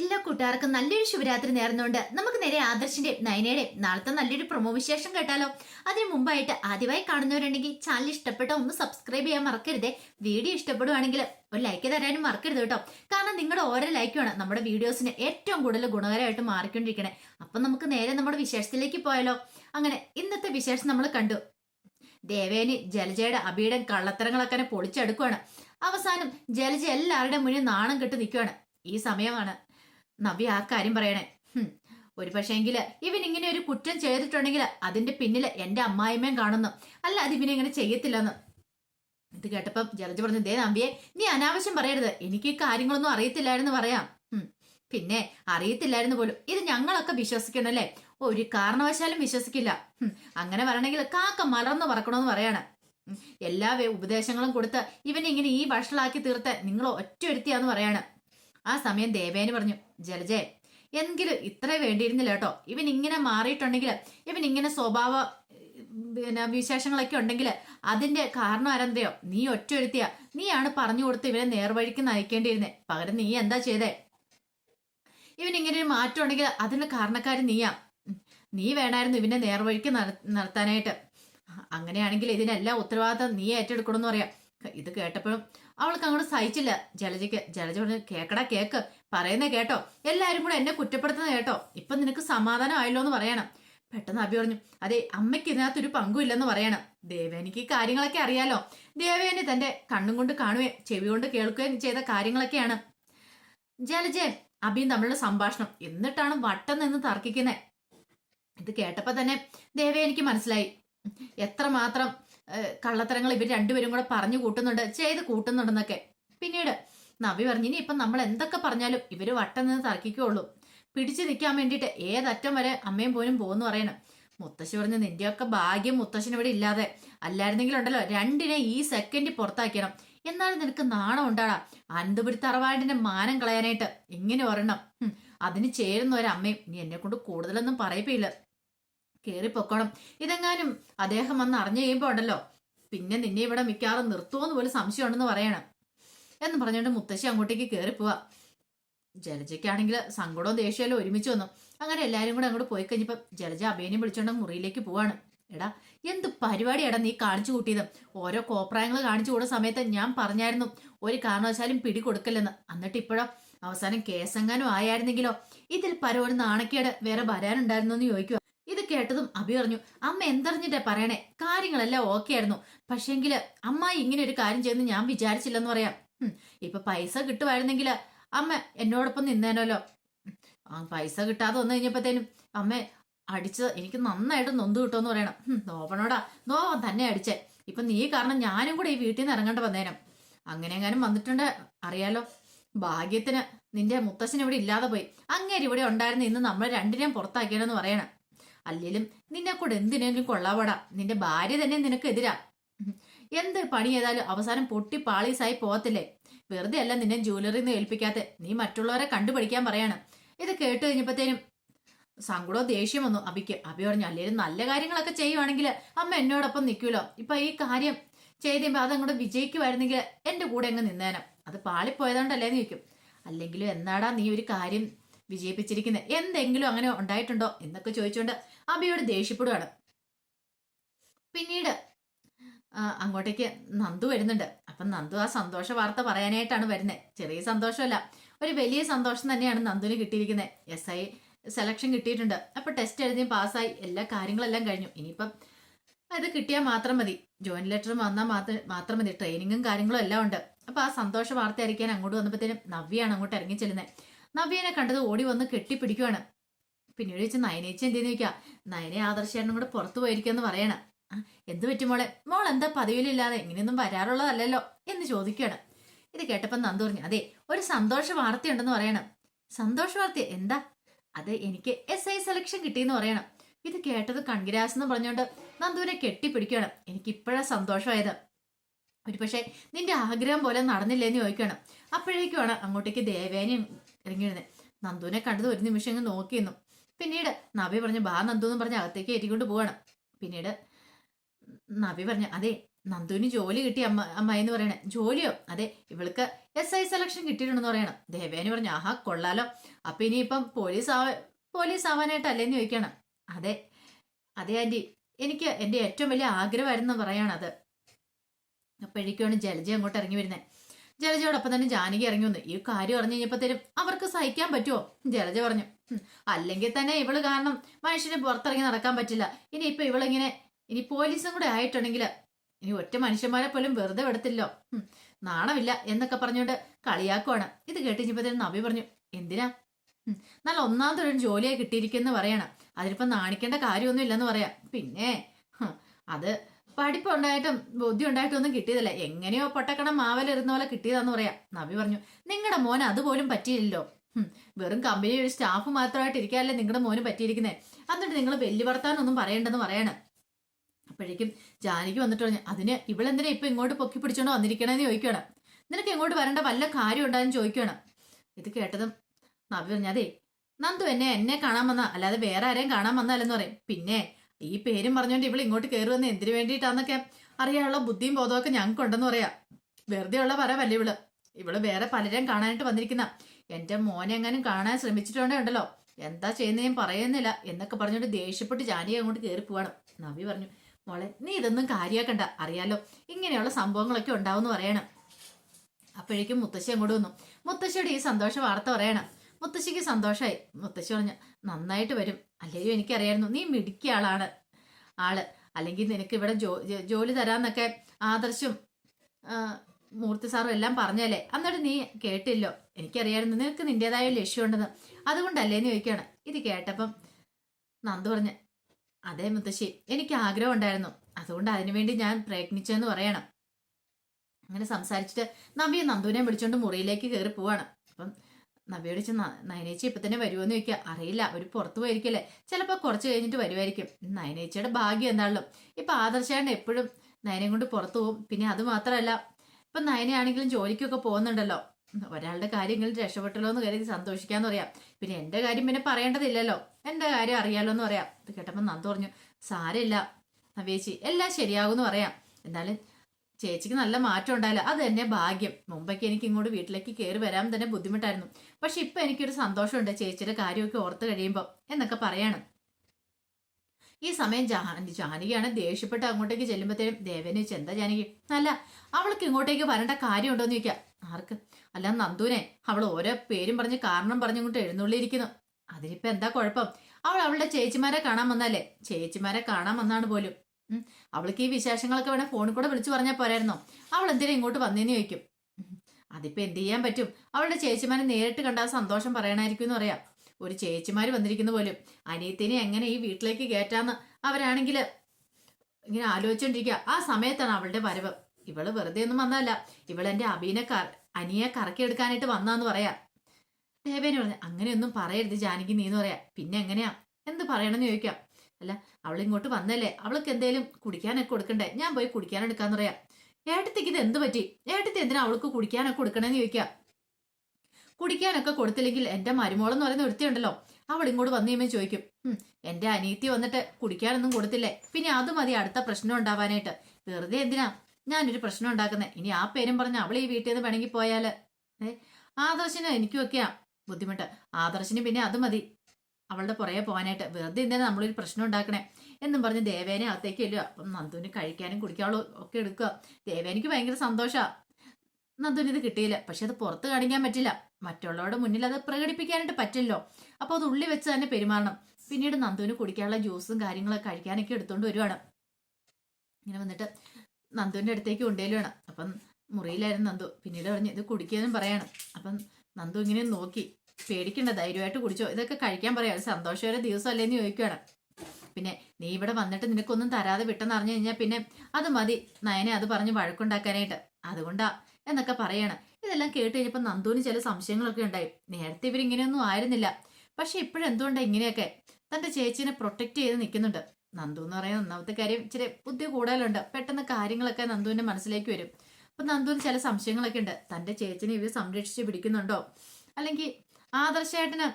ഇല്ല കൂട്ടുകാർക്ക് നല്ലൊരു ശിവരാത്രി നേർന്നുകൊണ്ട് നമുക്ക് നേരെ ആദർശിന്റെ നയനയുടെ നാളത്തെ നല്ലൊരു പ്രൊമോ വിശേഷം കേട്ടാലോ. അതിനു മുമ്പായിട്ട് ആദ്യമായി കാണുന്നവരുണ്ടെങ്കിൽ ചാനൽ ഇഷ്ടപ്പെട്ട ഒന്ന് സബ്സ്ക്രൈബ് ചെയ്യാൻ മറക്കരുതേ. വീഡിയോ ഇഷ്ടപ്പെടുവാണെങ്കിൽ ഒരു ലൈക്ക് തരാനും മറക്കരുത് കേട്ടോ. കാരണം നിങ്ങളുടെ ഓരോ ലൈക്കുമാണ് നമ്മുടെ വീഡിയോസിന് ഏറ്റവും കൂടുതൽ ഗുണകരമായിട്ട് മാറിക്കൊണ്ടിരിക്കണേ. അപ്പൊ നമുക്ക് നേരെ നമ്മുടെ വിശേഷത്തിലേക്ക് പോയാലോ. അങ്ങനെ ഇന്നത്തെ വിശേഷം നമ്മൾ കണ്ടു. ദേവേനി ജലജയുടെ അബിയുടെ കള്ളത്തരങ്ങളൊക്കെ പൊളിച്ചെടുക്കുവാണ്. അവസാനം ജലജ എല്ലാവരുടെയും മുന്നിൽ നാണം കെട്ട് നിൽക്കുവാണ് ഈ സമയമാണ് നവ്യ ആ കാര്യം പറയണേ. ഒരു പക്ഷേങ്കിൽ ഇവൻ ഇങ്ങനെ ഒരു കുറ്റം ചെയ്തിട്ടുണ്ടെങ്കിൽ അതിന്റെ പിന്നിൽ എന്റെ അമ്മായിമ്മയും കാണുന്നു. അല്ല അത് ഇവനെ ഇങ്ങനെ ചെയ്യത്തില്ലെന്ന്. ഇത് കേട്ടപ്പം ജലജ് പറഞ്ഞു ദേ നമ്പിയെ നീ അനാവശ്യം പറയരുത്. എനിക്ക് ഈ കാര്യങ്ങളൊന്നും അറിയത്തില്ലായിരുന്നു പറയാം. പിന്നെ അറിയത്തില്ലായിരുന്നു പോലും. ഇത് ഞങ്ങളൊക്കെ വിശ്വസിക്കണല്ലേ ഒരു കാരണവശാലും വിശ്വസിക്കില്ല. അങ്ങനെ പറയണമെങ്കിൽ കാക്ക മലർന്ന് പറക്കണമെന്ന് പറയാണ്. എല്ലാ ഉപദേശങ്ങളും കൊടുത്ത് ഇവനെ ഇങ്ങനെ ഈ വഷളാക്കി തീർത്ത് നിങ്ങൾ ഒറ്റ ഒരുത്തിയാന്ന് പറയാണ്. ആ സമയം ദേവേന് പറഞ്ഞു ജലജെ എങ്കിലും ഇത്ര വേണ്ടിയിരുന്നില്ല കേട്ടോ. ഇവൻ ഇങ്ങനെ മാറിയിട്ടുണ്ടെങ്കിൽ ഇവൻ ഇങ്ങനെ സ്വഭാവ പിന്നെ വിശേഷങ്ങളൊക്കെ ഉണ്ടെങ്കിൽ അതിന്റെ കാരണം ആരെന്തയോ? നീ ഒറ്റ ഒരുത്തിയ നീയാണ് പറഞ്ഞു കൊടുത്ത് ഇവനെ നേർവഴിക്ക് നയിക്കേണ്ടിയിരുന്നേ. പകരം നീ എന്താ ചെയ്തേ? ഇവൻ ഇങ്ങനെ ഒരു മാറ്റം ഉണ്ടെങ്കിൽ അതിന് കാരണക്കാരൻ നീയാ. നീ വേണമായിരുന്നു ഇവനെ നേർവഴിക്ക് നടത്താനായിട്ട്. അങ്ങനെയാണെങ്കിൽ ഇതിനെല്ലാം ഉത്തരവാദിത്തം നീ ഏറ്റെടുക്കണമെന്ന് പറയാം. ഇത് കേട്ടപ്പോഴും അവൾക്ക് അങ്ങോട്ട് സഹിച്ചില്ല ജലജയ്ക്ക്. ജലജ കേക്കടാ കേക്ക്. പറയുന്ന കേട്ടോ. എല്ലാരും കൂടെ എന്നെ കുറ്റപ്പെടുത്തുന്ന കേട്ടോ. ഇപ്പൊ നിനക്ക് സമാധാനം ആയല്ലോ എന്ന് പറയണം. പെട്ടെന്ന് അഭി പറഞ്ഞു അതെ അമ്മയ്ക്ക് ഇതിനകത്തൊരു പങ്കുമില്ലെന്ന് പറയണം. ദേവേനിക്ക് കാര്യങ്ങളൊക്കെ അറിയാലോ. ദേവേനെ തന്റെ കണ്ണും കൊണ്ട് കാണുകയും ചെവി കൊണ്ട് കേൾക്കുകയും ചെയ്ത കാര്യങ്ങളൊക്കെയാണ്. ജലജയും അഭിയും തമ്മിലുള്ള സംഭാഷണം എന്നിട്ടാണ് വട്ടം നിന്ന് തർക്കിക്കുന്നത് ഇത് കേട്ടപ്പോ തന്നെ ദേവേനിക്ക് മനസ്സിലായി. എത്രമാത്രം കള്ളത്തരങ്ങൾ ഇവർ രണ്ടുപേരും കൂടെ പറഞ്ഞു കൂട്ടുന്നുണ്ട് ചെയ്ത് കൂട്ടുന്നുണ്ടെന്നൊക്കെ. പിന്നീട് നബി പറഞ്ഞു ഇനി ഇപ്പം നമ്മൾ എന്തൊക്കെ പറഞ്ഞാലും വട്ടം നിന്ന് തർക്കിക്കുള്ളൂ. പിടിച്ചു നിൽക്കാൻ വേണ്ടിയിട്ട് ഏതറ്റം വരെ അമ്മയും പോലും പോകുന്നു പറയണം. മുത്തശ്ശി പറഞ്ഞു നിന്റെയൊക്കെ ഭാഗ്യം മുത്തശ്ശിന് ഇവിടെ ഇല്ലാതെ അല്ലായിരുന്നെങ്കിൽ ഉണ്ടല്ലോ രണ്ടിനെ ഈ സെക്കൻഡിൽ പുറത്താക്കണം എന്നാലും നിനക്ക് നാണം ഉണ്ടാടാ. അനന്തപുരി തറവാടിന്റെ മാനം കളയാനായിട്ട് ഇങ്ങനെ ഒരെണ്ണം. അതിന് ചേരുന്ന ഒരമ്മയും നീ എന്നെ കൊണ്ട് കൂടുതലൊന്നും പറയിപ്പില്ല. കേറിപ്പൊക്കണം ഇതെങ്ങാനും അദ്ദേഹം വന്ന് അറിഞ്ഞു കഴിയുമ്പോ ഉണ്ടല്ലോ പിന്നെ നിന്നെ ഇവിടെ മിക്കവാറും നിർത്തുമോന്ന് പോലും സംശയമുണ്ടെന്ന് പറയണം. എന്ന് പറഞ്ഞുകൊണ്ട് മുത്തശ്ശി അങ്ങോട്ടേക്ക് കയറിപ്പോവാ ജലജയ്ക്കാണെങ്കിൽ സങ്കടവും ദേഷ്യമെല്ലാം ഒരുമിച്ച് വന്നു. അങ്ങനെ എല്ലാവരും കൂടെ അങ്ങോട്ട് പോയി കഴിഞ്ഞപ്പോൾ ജലജ അഭയനെ വിളിച്ചോണ്ട് മുറിയിലേക്ക് പോവാണ്. എടാ എന്ത് പരിപാടിയാടാ നീ കാണിച്ചു കൂട്ടിയത്? ഓരോ കോപ്രായങ്ങൾ കാണിച്ചു കൂടുന്ന സമയത്ത് ഞാൻ പറഞ്ഞായിരുന്നു ഒരു കാരണവശാലും പിടി കൊടുക്കല്ലെന്ന്. എന്നിട്ട് ഇപ്പോഴോ അവസാനം കേസെങ്ങാനും ആയായിരുന്നെങ്കിലോ? ഇതിൽ പരവൊരു നാണക്കേട് വേറെ വരാനുണ്ടായിരുന്നു എന്ന് ചോദിക്കുക ഇത് കേട്ടതും അഭി പറഞ്ഞു അമ്മ എന്തറിഞ്ഞിട്ടാ പറയണേ? കാര്യങ്ങളെല്ലാം ഓക്കെ ആയിരുന്നു പക്ഷേങ്കിൽ അമ്മ ഇങ്ങനെ ഒരു കാര്യം ചെയ്യുന്നു ഞാൻ വിചാരിച്ചില്ലെന്ന് പറയാം. ഇപ്പൊ പൈസ കിട്ടുമായിരുന്നെങ്കിൽ അമ്മ എന്നോടൊപ്പം നിന്നേനല്ലോ ആ പൈസ കിട്ടാതെ വന്നു കഴിഞ്ഞപ്പോഴത്തേനും അമ്മ അടിച്ച് എനിക്ക് നന്നായിട്ട് നൊന്ത് കിട്ടുമെന്ന് പറയണം. നോവണോടാ. നോവൻ തന്നെ അടിച്ചേ. ഇപ്പൊ നീ കാരണം ഞാനും കൂടെ ഈ വീട്ടിൽ നിന്ന് ഇറങ്ങേണ്ട വന്നേനും. അങ്ങനെ എങ്ങാനും വന്നിട്ടുണ്ട് അറിയാലോ. ഭാഗ്യത്തിന് നിന്റെ മുത്തശ്ശൻ ഇവിടെ ഇല്ലാതെ പോയി. അങ്ങേര് ഇവിടെ ഉണ്ടായിരുന്ന ഇന്ന് നമ്മൾ രണ്ടിനെയും പുറത്താക്കിയതെന്ന് പറയണം. അല്ലെങ്കിലും നിന്നെ കൂടെ എന്തിനേലും കൊള്ളാവടാ. നിന്റെ ഭാര്യ തന്നെ നിനക്ക് എതിരാ. എന്ത് പണി ചെയ്താലും അവസാനം പൊട്ടി പാളീസായി പോകത്തില്ലേ? വെറുതെ അല്ല നിന്നെ ജ്വല്ലറി നിന്ന് ഏൽപ്പിക്കാത്ത. നീ മറ്റുള്ളവരെ കണ്ടുപിടിക്കാൻ പറയാണ്. ഇത് കേട്ട് കഴിഞ്ഞപ്പോഴത്തേനും സങ്കടവും ദേഷ്യം വന്നു. അബിക്ക് അബി പറഞ്ഞു അല്ലേലും നല്ല കാര്യങ്ങളൊക്കെ ചെയ്യുവാണെങ്കിൽ അമ്മ എന്നോടൊപ്പം നിൽക്കൂലോ? ഇപ്പൊ ഈ കാര്യം ചെയ്ത് കഴിയുമ്പോൾ അതങ്ങോട്ട് വിജയിക്കുമായിരുന്നെങ്കിൽ എന്റെ കൂടെ അങ്ങ് നിന്നേനം. അത് പാളിപ്പോയതുകൊണ്ടല്ലേ എന്ന് ചോദിക്കും. അല്ലെങ്കിലും എന്നാടാ നീ ഒരു കാര്യം വിജയിപ്പിച്ചിരിക്കുന്നത് എന്തെങ്കിലും അങ്ങനെ ഉണ്ടായിട്ടുണ്ടോ? എന്നൊക്കെ ചോദിച്ചുകൊണ്ട് അബിയോട് ദേഷ്യപ്പെടുകയാണ് പിന്നീട് അങ്ങോട്ടേക്ക് നന്ദു വരുന്നുണ്ട്. അപ്പം നന്ദു ആ സന്തോഷ വാർത്ത പറയാനായിട്ടാണ് വരുന്നത് ചെറിയ സന്തോഷമല്ല ഒരു വലിയ സന്തോഷം തന്നെയാണ് നന്ദുവിന് കിട്ടിയിരിക്കുന്നത് എസ് ഐ സെലക്ഷൻ കിട്ടിയിട്ടുണ്ട്. അപ്പൊ ടെസ്റ്റ് എഴുതി പാസ്സായി. എല്ലാ കാര്യങ്ങളെല്ലാം കഴിഞ്ഞു. ഇനിയിപ്പം അത് കിട്ടിയാൽ മാത്രം മതി. ജോയിൻ ലെറ്ററും വന്നാൽ മാത്രം മാത്രം മതി. ട്രെയിനിങ്ങും കാര്യങ്ങളും എല്ലാം ഉണ്ട്. അപ്പൊ ആ സന്തോഷ വാർത്ത അറിയിക്കാൻ അങ്ങോട്ട് വന്നപ്പോഴത്തേനും നവ്യാണ് അങ്ങോട്ട് ഇറങ്ങി ചെല്ലുന്നത് നവ്യനെ കണ്ടത് ഓടി വന്ന് കെട്ടിപ്പിടിക്കുവാണ്. പിന്നീട് വെച്ച് നയനേച്ചി എന്തെന്ന് ചോദിക്കുക നയനെ ആദർശേട്ടനും കൂടെ പുറത്തു പോയിരിക്കുമെന്ന് പറയണം. "ആ, എന്ത് പറ്റും മോളെ? മോൾ എന്താ പതിവിലില്ലാതെ ഇങ്ങനെയൊന്നും വരാറുള്ളതല്ലല്ലോ എന്ന് ചോദിക്കുകയാണ്. ഇത് കേട്ടപ്പോൾ നന്ദു പറഞ്ഞു അതെ ഒരു സന്തോഷ വാർത്തയുണ്ടെന്ന് പറയണം. സന്തോഷ വാർത്ത? എന്താ? അത് എനിക്ക് എസ് ഐ സെലക്ഷൻ കിട്ടിയെന്ന് പറയണം. ഇത് കേട്ടത് കൺഗ്രാസ് എന്ന് പറഞ്ഞുകൊണ്ട് നന്ദുവിനെ കെട്ടിപ്പിടിക്കണം എനിക്ക് ഇപ്പോഴാ സന്തോഷമായത്. ഒരു പക്ഷേ നിന്റെ ആഗ്രഹം പോലെ നടന്നില്ലെന്ന് ചോദിക്കണം അപ്പോഴേക്കുമാണ് അങ്ങോട്ടേക്ക് ദേവേനി ഇറങ്ങിയിരുന്നത് നന്ദുവിനെ കണ്ടത് ഒരു നിമിഷം അങ്ങ് നോക്കിയിരുന്നു. പിന്നീട് നബി പറഞ്ഞു ബാ നന്ദു എന്ന് പറഞ്ഞ് അകത്തേക്ക് ഏറ്റിക്കൊണ്ട് പോവാണ് പിന്നീട് നബി പറഞ്ഞു അതെ നന്ദുവിന് ജോലി കിട്ടി അമ്മ അമ്മായി എന്ന് പറയണേ. ജോലിയോ? അതെ ഇവൾക്ക് എസ് ഐ സെലക്ഷൻ കിട്ടിയിട്ടുണ്ടെന്ന് പറയണം. ദേവേനി പറഞ്ഞു ആഹാ കൊള്ളാലോ. അപ്പൊ ഇനിയിപ്പം പോലീസ് ആവ പോലീസ് ആവാനായിട്ടല്ലേന്ന് ചോദിക്കണം. അതെ അതെ ആന്റി എനിക്ക് എന്റെ ഏറ്റവും വലിയ ആഗ്രഹമായിരുന്നു പറയണത്. അപ്പോഴേക്കാണ് ജലജ അങ്ങോട്ട് ഇറങ്ങി വരുന്നത് ജലജയോടൊപ്പം തന്നെ ജാനകി ഇറങ്ങി വന്നു ഈ കാര്യം അറിഞ്ഞു കഴിഞ്ഞപ്പോഴത്തേനും അവർക്ക് സഹിക്കാൻ പറ്റുമോ ജലജ പറഞ്ഞു അല്ലെങ്കിൽ തന്നെ ഇവൾ കാരണം മനുഷ്യന് പുറത്തിറങ്ങി നടക്കാൻ പറ്റില്ല. ഇനി ഇപ്പൊ ഇവളിങ്ങനെ ഇനി പോലീസും കൂടെ ആയിട്ടുണ്ടെങ്കിൽ ഇനി ഒറ്റ മനുഷ്യന്മാരെ പോലും വെറുതെ വിടത്തില്ലോ. നാണമില്ല എന്നൊക്കെ പറഞ്ഞുകൊണ്ട് കളിയാക്കുവാണ്. ഇത് കേട്ട് കഴിഞ്ഞപ്പോൾ നബി പറഞ്ഞു എന്തിനാ? എന്നാൽ നല്ല ഒന്നാമതൊരു ജോലിയായി കിട്ടിയിരിക്കുന്നു പറയണം. അതിനിപ്പോ നാണിക്കേണ്ട കാര്യമൊന്നും ഇല്ലെന്ന് പറയാം. പിന്നെ അത് പഠിപ്പുണ്ടായിട്ടും ബുദ്ധി ഉണ്ടായിട്ടും ഒന്നും കിട്ടിയതല്ല. എങ്ങനെയോ പൊട്ടക്കണം മാവലിരുന്ന പോലെ കിട്ടിയതാന്ന് പറയാം. നബി പറഞ്ഞു നിങ്ങളുടെ മോൻ അതുപോലും പറ്റിയില്ലല്ലോ. വെറും കമ്പനി ഒരു സ്റ്റാഫ് മാത്രമായിട്ട് ഇരിക്കാനല്ലേ നിങ്ങളുടെ മോന് പറ്റിയിരിക്കുന്നത് എന്നിട്ട് നിങ്ങൾ വർത്താനൊന്നും പറയണ്ടെന്ന് പറയാണ്. അപ്പോഴേക്കും ജാനകി വന്നിട്ട് പറഞ്ഞു അതിന് ഇവളെന്തിനാ ഇപ്പൊ ഇങ്ങോട്ട് പൊക്കി പിടിച്ചോണ്ട് വന്നിരിക്കണമെന്ന് ചോദിക്കുകയാണ്. നിനക്ക് ഇങ്ങോട്ട് വരേണ്ട വല്ല കാര്യം ഉണ്ടായെന്ന് ചോദിക്കുകയാണ്. ഇത് കേട്ടതും നവി പറഞ്ഞു അതെ നന്ദു എന്നെ എന്നെ കാണാൻ വന്ന അല്ലാതെ വേറെ ആരെയും കാണാൻ വന്നല്ലെന്ന് പറയും. പിന്നെ ഈ പേരും പറഞ്ഞുകൊണ്ട് ഇവൾ ഇങ്ങോട്ട് കയറി വന്ന് എന്തിനു വേണ്ടിയിട്ടാന്നൊക്കെ അറിയാനുള്ള ബുദ്ധിയും ബോധമൊക്കെ ഞങ്ങൾക്ക് ഉണ്ടെന്ന് പറയാം. വെറുതെ ഉള്ള പറവല്ല ഇവൾ. ഇവൾ വേറെ പലരെയും കാണാനായിട്ട് വന്നിരിക്കുന്ന. എന്റെ മോനെ എങ്ങാനും കാണാൻ ശ്രമിച്ചിട്ടുണ്ടേ ഉണ്ടല്ലോ. എന്താ ചെയ്യുന്നതും പറയുന്നില്ല എന്നൊക്കെ പറഞ്ഞുകൊണ്ട് ദേഷ്യപ്പെട്ട് ജാനിയെ അങ്ങോട്ട് കയറി പോവാണ്. നവി പറഞ്ഞു മോളെ നീ ഇതൊന്നും കാര്യാക്കണ്ട. അറിയാലോ ഇങ്ങനെയുള്ള സംഭവങ്ങളൊക്കെ ഉണ്ടാവുമെന്ന് പറയണം. അപ്പോഴേക്കും മുത്തശ്ശി അങ്ങോട്ട് വന്നു. മുത്തശ്ശിയുടെ ഈ സന്തോഷ വാർത്ത പറയണം. മുത്തശ്ശിക്ക് സന്തോഷമായി മുത്തശ്ശി പറഞ്ഞു നന്നായിട്ട് വരും. അല്ലയോ എനിക്കറിയായിരുന്നു നീ മിടുക്കിയ ആളാണ് ആൾ. അല്ലെങ്കിൽ നിനക്ക് ഇവിടെ ജോ ജോലി തരാന്നൊക്കെ ആദർശും മൂർത്തി സാറും എല്ലാം പറഞ്ഞല്ലേ? അന്നിട്ട് നീ കേട്ടില്ലോ. എനിക്കറിയായിരുന്നു നിനക്ക് നിന്റെതായ ലക്ഷ്യമുണ്ടെന്ന്. ലക്ഷ്യമുണ്ടെന്ന് അതുകൊണ്ടല്ലേന്ന് ചോദിക്കുകയാണ്. ഇത് കേട്ടപ്പം നന്ദു പറഞ്ഞു അതെ മുത്തശ്ശി. എനിക്ക് ആഗ്രഹം ഉണ്ടായിരുന്നു അതുകൊണ്ട് അതിനുവേണ്ടി ഞാൻ പ്രയത്നിച്ചെന്ന് പറയണം. അങ്ങനെ സംസാരിച്ചിട്ട് നബിയെ നന്ദുവിനെ വിളിച്ചോണ്ട് മുറിയിലേക്ക് കയറി പോവാണ്. അപ്പം നബിയോട് ചെന്ന് നയനേച്ചി ഇപ്പൊ തന്നെ വരുമോന്ന് ചോദിക്കുക അറിയില്ല അവർ പുറത്തു പോയിരിക്കല്ലേ. ചിലപ്പോ കുറച്ച് കഴിഞ്ഞിട്ട് വരുമായിരിക്കും നയനേച്ചിയുടെ ഭാഗ്യം എന്താണല്ലോ? ഇപ്പൊ ആദർശാണ്ട് എപ്പോഴും നയനെ കൊണ്ട് പുറത്തു പോകും പിന്നെ അത് മാത്രമല്ല ഇപ്പൊ നയനയാണെങ്കിലും ജോലിക്കൊക്കെ പോകുന്നുണ്ടല്ലോ. ഒരാളുടെ കാര്യങ്ങളിൽ രക്ഷപ്പെട്ടല്ലോ എന്ന് കരുതി സന്തോഷിക്കാന്ന് പറയാം. പിന്നെ എന്റെ കാര്യം പിന്നെ പറയേണ്ടതില്ലല്ലോ. എന്റെ കാര്യം അറിയാലോ എന്ന് പറയാം. ഇത് കേട്ടപ്പോൾ നന്ദു പറഞ്ഞു സാരമില്ല. നവേച്ചി എല്ലാം ശരിയാകുമെന്ന് പറയാം. എന്നാലും ചേച്ചിക്ക് നല്ല മാറ്റം ഉണ്ടായില്ല അത് തന്നെ ഭാഗ്യം. മുമ്പൊക്കെ എനിക്ക് ഇങ്ങോട്ട് വീട്ടിലേക്ക് കയറി വരാൻ തന്നെ ബുദ്ധിമുട്ടായിരുന്നു. പക്ഷെ ഇപ്പൊ എനിക്കൊരു സന്തോഷമുണ്ട് ചേച്ചിയുടെ കാര്യമൊക്കെ ഓർത്ത് കഴിയുമ്പോൾ എന്നൊക്കെ പറയണം. ഈ സമയം ജാനി ജാനകിയാണ് ദേഷ്യപ്പെട്ട് അങ്ങോട്ടേക്ക് ചെല്ലുമ്പോഴത്തേനും ദേവനെ ചെന്താ ജാനകി? അല്ല അവൾക്ക് ഇങ്ങോട്ടേക്ക് വരേണ്ട കാര്യമുണ്ടോ എന്ന് ചോദിക്കാം. ആർക്ക്? അല്ല നന്ദുനെ അവൾ ഓരോ പേരും പറഞ്ഞ് കാരണം പറഞ്ഞുകൊണ്ട് എഴുന്നള്ളിയിരിക്കുന്നു. അതിനിപ്പോ എന്താ കുഴപ്പം? അവൾ അവളുടെ ചേച്ചിമാരെ കാണാൻ വന്നല്ലേ ചേച്ചിമാരെ കാണാൻ വന്നാണ് പോലും. അവൾക്ക് ഈ വിശേഷങ്ങളൊക്കെ വേണേ ഫോണിൽ കൂടെ വിളിച്ചു പറഞ്ഞാൽ പോരായിരുന്നോ? അവൾ എന്തിനാ ഇങ്ങോട്ട് വന്നേന്ന് ചോദിക്കും. അതിപ്പോ എന്ത് ചെയ്യാൻ പറ്റും? അവളുടെ ചേച്ചിമാരെ നേരിട്ട് കണ്ടാൽ സന്തോഷം പറയണായിരിക്കും എന്ന് പറയാം. ഒരു ചേച്ചിമാര് വന്നിരിക്കുന്ന പോലും. അനിയത്തിനെ എങ്ങനെ ഈ വീട്ടിലേക്ക് കയറ്റാന്ന് അവരാണെങ്കിൽ ഇങ്ങനെ ആലോചിച്ചോണ്ടിരിക്കുക. ആ സമയത്താണ് അവളുടെ വരവ്. ഇവൾ വെറുതെ ഒന്നും വന്നതല്ല. ഇവളെന്റെ അബീനെ കറ അനിയെ കറക്കിയെടുക്കാനായിട്ട് വന്നാന്ന് പറയാ. ദേവേനെ പറഞ്ഞു അങ്ങനെയൊന്നും പറയരുത് ജാനകി നീ എന്ന് പറയാ. പിന്നെ എങ്ങനെയാ? എന്ത് പറയണമെന്ന് ചോദിക്കാം. അല്ല അവൾ ഇങ്ങോട്ട് വന്നല്ലേ അവൾക്ക് എന്തേലും കുടിക്കാനൊക്കെ കൊടുക്കണ്ടേ? ഞാൻ പോയി കുടിക്കാനെടുക്കാന്ന് പറയാം. ഏട്ടത്തിക്ക് ഇത് എന്ത് പറ്റി? ഏട്ടത്തി എന്തിനാ അവൾക്ക് കുടിക്കാനൊക്കെ കൊടുക്കണേന്ന് ചോദിക്കാം? കുടിക്കാനൊക്കെ കൊടുത്തില്ലെങ്കിൽ എന്റെ മരുമോളെന്ന് പറയുന്ന ഒരുത്തിയുണ്ടല്ലോ. അവൾ ഇങ്ങോട്ട് വന്നു കഴിയുമ്പോൾ ചോദിക്കും എന്റെ എന്റെ അനിയത്തി വന്നിട്ട് കുടിക്കാനൊന്നും കൊടുത്തില്ലേ? പിന്നെ അത് മതി അടുത്ത പ്രശ്നം ഉണ്ടാവാനായിട്ട്. വെറുതെ എന്തിനാ? ഞാനൊരു പ്രശ്നം ഉണ്ടാക്കുന്നത് ഇനി ആ പേരും പറഞ്ഞ അവൾ ഈ വീട്ടിൽ നിന്ന് പിണങ്ങി പോയാൽ ഏ ആദർശന് എനിക്കുമൊക്കെയാ ബുദ്ധിമുട്ട്. ആദർശന് പിന്നെ അത് മതി. അവളുടെ പുറകെ പോകാനായിട്ട് വെറുതെ എന്തിനാ നമ്മളൊരു പ്രശ്നം ഉണ്ടാക്കണേ? എന്നും പറഞ്ഞ് ദേവേനെ അകത്തേക്ക് ഇല്ല അപ്പം നന്ദുവിന് കഴിക്കാനും കുടിക്കാനും ഒക്കെ എടുക്കുക ദേവേനിക്ക് ഭയങ്കര സന്തോഷമാണ് നന്ദുവിന് ഇത് കിട്ടിയില്ല. പക്ഷെ അത് പുറത്ത് കാണിക്കാൻ പറ്റില്ല. മറ്റുള്ളവരുടെ മുന്നിൽ അത് പ്രകടിപ്പിക്കാനായിട്ട് പറ്റില്ലല്ലോ. അപ്പോൾ അത് ഉള്ളി വെച്ച് തന്നെ പെരുമാറണം. പിന്നീട് നന്ദുവിന് കുടിക്കാനുള്ള ജ്യൂസും കാര്യങ്ങളൊക്കെ കഴിക്കാനൊക്കെ എടുത്തുകൊണ്ട് വരുവാണ്. ഇങ്ങനെ വന്നിട്ട് നന്ദുവിന്റെ അടുത്തേക്ക് കൊണ്ടുവരുവാണ് അപ്പം മുറിയിലായിരുന്നു നന്ദു. പിന്നീട് പറഞ്ഞ് ഇത് കുടിക്കാനും പറയാണ്. അപ്പം നന്ദു ഇങ്ങനെ നോക്കി പേടിക്കണ്ട ധൈര്യമായിട്ട് കുടിച്ചോ. ഇതൊക്കെ കഴിക്കാൻ പറയാം. സന്തോഷകര ദിവസം അല്ലേന്ന് ചോദിക്കുകയാണ്. പിന്നെ നീ ഇവിടെ വന്നിട്ട് നിനക്കൊന്നും തരാതെ വിട്ടെന്ന് അറിഞ്ഞു കഴിഞ്ഞാൽ പിന്നെ അത് മതി. നയനെ അത് പറഞ്ഞ് വഴക്കുണ്ടാക്കാനായിട്ട്. അതുകൊണ്ടാ? എന്നൊക്കെ പറയാണ്. ഇതെല്ലാം കേട്ട് കഴിഞ്ഞപ്പോൾ നന്ദുവിന് ചില സംശയങ്ങളൊക്കെ ഉണ്ടായി. നേരത്തെ ഇവരിങ്ങനെയൊന്നും ആയിരുന്നില്ല. പക്ഷെ ഇപ്പോഴെന്തുകൊണ്ടാണ് ഇങ്ങനെയൊക്കെ? തന്റെ ചേച്ചീനെ പ്രൊട്ടക്റ്റ് ചെയ്ത് നിൽക്കുന്നുണ്ട്. നന്ദു എന്ന് പറയുന്ന ഒന്നാമത്തെ കാര്യം ഇച്ചിരി ബുദ്ധി കൂടുതലുണ്ട്. പെട്ടെന്ന് കാര്യങ്ങളൊക്കെ നന്ദുവിന്റെ മനസ്സിലേക്ക് വരും. അപ്പൊ നന്ദുവിന് ചില സംശയങ്ങളൊക്കെ ഉണ്ട്. തന്റെ ചേച്ചിനെ ഇവർ സംരക്ഷിച്ച് പിടിക്കുന്നുണ്ടോ? അല്ലെങ്കിൽ ആദർശേട്ടന്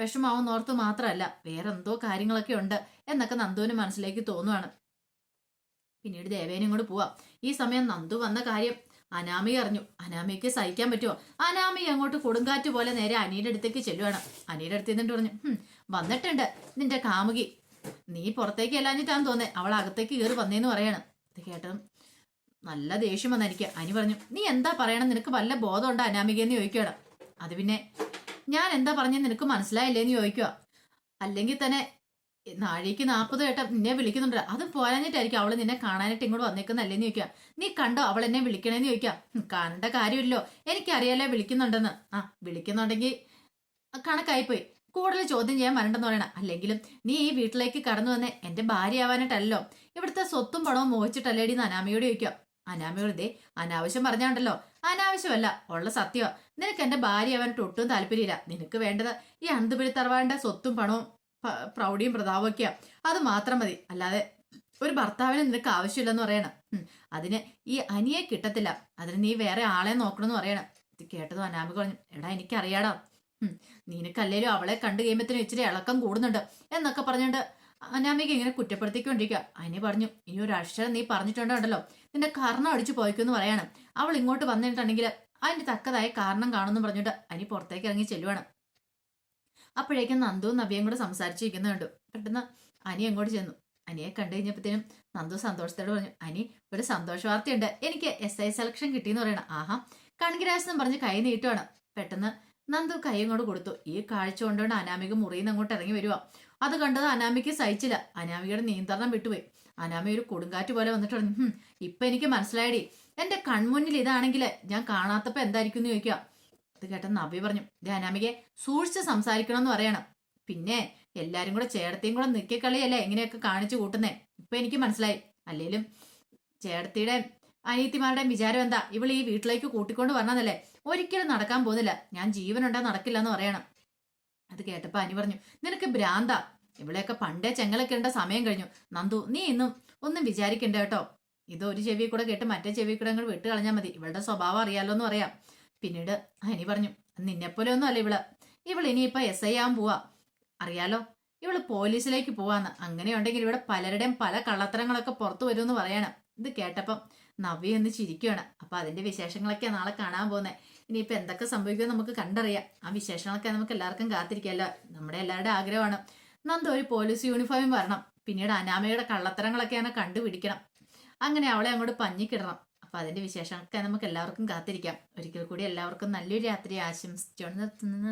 വിഷമാവും ഓർത്ത് മാത്രമല്ല വേറെ എന്തോ കാര്യങ്ങളൊക്കെ ഉണ്ട് എന്നൊക്കെ നന്ദുവിന് മനസ്സിലേക്ക് തോന്നുവാണ്. പിന്നീട് ദേവേനും കൂടെ പോവാം. ഈ സമയം നന്ദു വന്ന കാര്യം അനാമി അറിഞ്ഞു. അനാമിക്ക് സഹിക്കാൻ പറ്റുമോ? അനാമി അങ്ങോട്ട് കൊടുങ്കാറ്റ് പോലെ നേരെ അനിയുടെ അടുത്തേക്ക് ചെല്ലുവാണ്. അനിയുടെ അടുത്ത് നിന്നിട്ട് പറഞ്ഞു "ഹും, വന്നിട്ടുണ്ട് നിന്റെ കാമുകി. നീ പുറത്തേക്ക് അല്ലാഞ്ഞിട്ടാന്ന് തോന്നേ. അവൾ അകത്തേക്ക് കയറി വന്നേന്ന് പറയാണ്. ഇത് കേട്ടതും നല്ല ദേഷ്യം വന്നെനിക്ക് അനി പറഞ്ഞു നീ എന്താ പറയണം? നിനക്ക് വല്ല ബോധമുണ്ടോ അനാമികയെന്ന് ചോദിക്കുകയാണ്. അത് പിന്നെ ഞാൻ എന്താ പറഞ്ഞത് നിനക്ക് മനസ്സിലായില്ലേന്ന് ചോദിക്കുക. അല്ലെങ്കിൽ തന്നെ നാഴേക്ക് നാൽപ്പത് കേട്ട നിന്നെ വിളിക്കുന്നുണ്ട്. അത് പോരാഞ്ഞിട്ടായിരിക്കും അവൾ നിന്നെ കാണാനായിട്ട് ഇങ്ങോട്ട് വന്നേക്കുന്നല്ലേന്ന് ചോദിക്കുക. നീ കണ്ടോ അവൾ എന്നെ വിളിക്കണേന്ന് ചോദിക്കാം "ഹും, കാണേണ്ട കാര്യമില്ലോ എനിക്കറിയാലോ വിളിക്കുന്നുണ്ടെന്ന്. ആ വിളിക്കുന്നുണ്ടെങ്കിൽ കണക്കായിപ്പോയി. കൂടുതൽ ചോദ്യം ചെയ്യാൻ വരണ്ടെന്ന് പറയണം. അല്ലെങ്കിലും നീ ഈ വീട്ടിലേക്ക് കടന്നു വന്നേ എന്റെ ഭാര്യ ആവാനായിട്ടല്ലോ ഇവിടുത്തെ സ്വത്തും പണവും മോഹിച്ചിട്ടല്ലേടി എന്ന് അനാമയോട് ചോദിക്കാം അനാമയോട് അനാവശ്യം പറഞ്ഞാണ്ടല്ലോ. അനാവശ്യമല്ല ഉള്ള സത്യമോ നിനക്ക് എന്റെ ഭാര്യ ആവാനായിട്ട് ഒട്ടും താല്പര്യമില്ല. നിനക്ക് വേണ്ടത് ഈ അന്തുപിടി തറവാന്റെ സ്വത്തും പണവും പ്രൗഢിയും പ്രതാപമൊക്കെയാ അത് മാത്രം മതി. അല്ലാതെ ഒരു ഭർത്താവിന് നിനക്ക് ആവശ്യമില്ലെന്ന് പറയണം. അതിന് ഈ അനിയെ കിട്ടത്തില്ല. അതിന് നീ വേറെ ആളെ നോക്കണമെന്ന് പറയണം. ഇത് കേട്ടതും അനാമിക പറഞ്ഞു എടാ എനിക്കറിയാടാ. നിനക്കല്ലേലും അവളെ കണ്ടു കഴിയുമ്പത്തിന് ഇച്ചിരി ഇളക്കം കൂടുന്നുണ്ട് എന്നൊക്കെ പറഞ്ഞുകൊണ്ട് അനാമിക ഇങ്ങനെ കുറ്റപ്പെടുത്തിക്കൊണ്ടിരിക്കുക അനി പറഞ്ഞു ഇനി ഒരു അക്ഷരം നീ പറഞ്ഞിട്ടുണ്ടല്ലോ നിന്റെ കർണം അടിച്ചു പോയിക്കുമെന്ന് പറയാണ്. അവൾ ഇങ്ങോട്ട് വന്നിട്ടുണ്ടെങ്കിൽ അതിന്റെ തക്കതായ കാരണം കാണുമെന്ന് പറഞ്ഞിട്ട് അനി പുറത്തേക്ക് ഇറങ്ങി ചെല്ലുവാണ്. അപ്പോഴേക്കും നന്ദുവും നവ്യയും കൂടെ സംസാരിച്ചിരിക്കുന്ന കണ്ടു. പെട്ടെന്ന് അനി അങ്ങോട്ട് ചെന്നു. അനിയെ കണ്ടു കഴിഞ്ഞപ്പോഴത്തേനും നന്ദു സന്തോഷത്തോട് പറഞ്ഞു അനി ഒരു സന്തോഷ വാർത്തയുണ്ട്. എനിക്ക് എസ് ഐ സെലക്ഷൻ കിട്ടിയെന്ന് പറയണം. ആഹാ കൺഗ്രാസ് എന്ന് പറഞ്ഞ് കൈ നീട്ടുവാണ്. പെട്ടെന്ന് നന്ദു കൈ അങ്ങോട്ട് കൊടുത്തു. ഈ കാഴ്ച കൊണ്ടുകൊണ്ട് അനാമിക മുറിയിൽ നിന്ന് അങ്ങോട്ട് ഇറങ്ങി വരുവാ. അത് കണ്ടത് അനാമിക്ക് സഹിച്ചില്ല. അനാമികയുടെ നിയന്ത്രണം വിട്ടുപോയി. അനാമി ഒരു കൊടുങ്കാറ്റ് പോലെ വന്നിട്ട് "ഹും, ഇപ്പൊ എനിക്ക് മനസ്സിലായടി. എന്റെ കൺമുന്നിൽ ഇതാണെങ്കിൽ ഞാൻ കാണാത്തപ്പോ എന്തായിരിക്കും എന്ന് ചോദിക്കുക അത് കേട്ട നബി പറഞ്ഞു. ദേ അനാമികെ സൂക്ഷിച്ച് സംസാരിക്കണം എന്ന് പറയണം. പിന്നെ എല്ലാരും കൂടെ ചേട്ടത്തെയും കൂടെ നിൽക്കിക്കളിയല്ലേ എങ്ങനെയൊക്കെ കാണിച്ചു കൂട്ടുന്നേ? ഇപ്പൊ എനിക്ക് മനസ്സിലായി. അല്ലെങ്കിലും ചേടത്തിയുടെ അനിയത്തിമാരുടെ വിചാരം എന്താ? ഇവൾ ഈ വീട്ടിലേക്ക് കൂട്ടിക്കൊണ്ട് വന്നതല്ലേ? ഒരിക്കലും നടക്കാൻ പോകുന്നില്ല. ഞാൻ ജീവനുണ്ടാ നടക്കില്ല എന്ന് പറയണം. അത് കേട്ടപ്പോ അനി പറഞ്ഞു നിനക്ക് ഭ്രാന്ത. ഇവിടെയൊക്കെ പണ്ടേ ചെങ്ങലൊക്കെ ഉണ്ട സമയം കഴിഞ്ഞു. നന്ദു നീ ഇന്നും ഒന്നും വിചാരിക്കണ്ട കേട്ടോ. ഇത് ഒരു ചെവി കൂടെ കേട്ട് മറ്റേ ചെവി കൂടെ അങ്ങോട്ട് വിട്ട് കളഞ്ഞാൽ മതി. ഇവളുടെ സ്വഭാവം അറിയാലോ എന്ന് പറയാം. പിന്നീട് അനി പറഞ്ഞു നിന്നെപ്പോലെ ഒന്നും അല്ല ഇവൾ. ഇവൾ ഇനിയിപ്പോ എസ് ഐ ആവാൻ പോവാ. അറിയാലോ ഇവൾ പോലീസിലേക്ക് പോവാന്ന്. അങ്ങനെയുണ്ടെങ്കിൽ ഇവിടെ പലരുടെയും പല കള്ളത്തരങ്ങളൊക്കെ പുറത്തു വരുമെന്ന് പറയണം. ഇത് കേട്ടപ്പം നവ്യ എന്ന് ചിരിക്കുകയാണ് അപ്പൊ അതിന്റെ വിശേഷങ്ങളൊക്കെ നാളെ കാണാൻ പോകുന്നത് ഇനിയിപ്പോ എന്തൊക്കെ സംഭവിക്കുമെന്ന് നമുക്ക് കണ്ടറിയാം. ആ വിശേഷങ്ങളൊക്കെ നമുക്ക് എല്ലാവർക്കും കാത്തിരിക്കാമല്ലോ നമ്മുടെ എല്ലാവരുടെ ആഗ്രഹമാണ്. നന്ദ ഒരു പോലീസ് യൂണിഫോമും വരണം. പിന്നീട് അനാമയുടെ കള്ളത്തരങ്ങളൊക്കെ അങ്ങനെ കണ്ടുപിടിക്കണം. അങ്ങനെ അവളെ അങ്ങോട്ട് പഞ്ഞിക്കിടണം. അപ്പൊ അതിന്റെ വിശേഷങ്ങളൊക്കെ നമുക്ക് എല്ലാവർക്കും കാത്തിരിക്കാം. ഒരിക്കൽ കൂടി എല്ലാവർക്കും നല്ലൊരു രാത്രി ആശംസിച്ചുകൊണ്ട് നിർത്തുന്നു.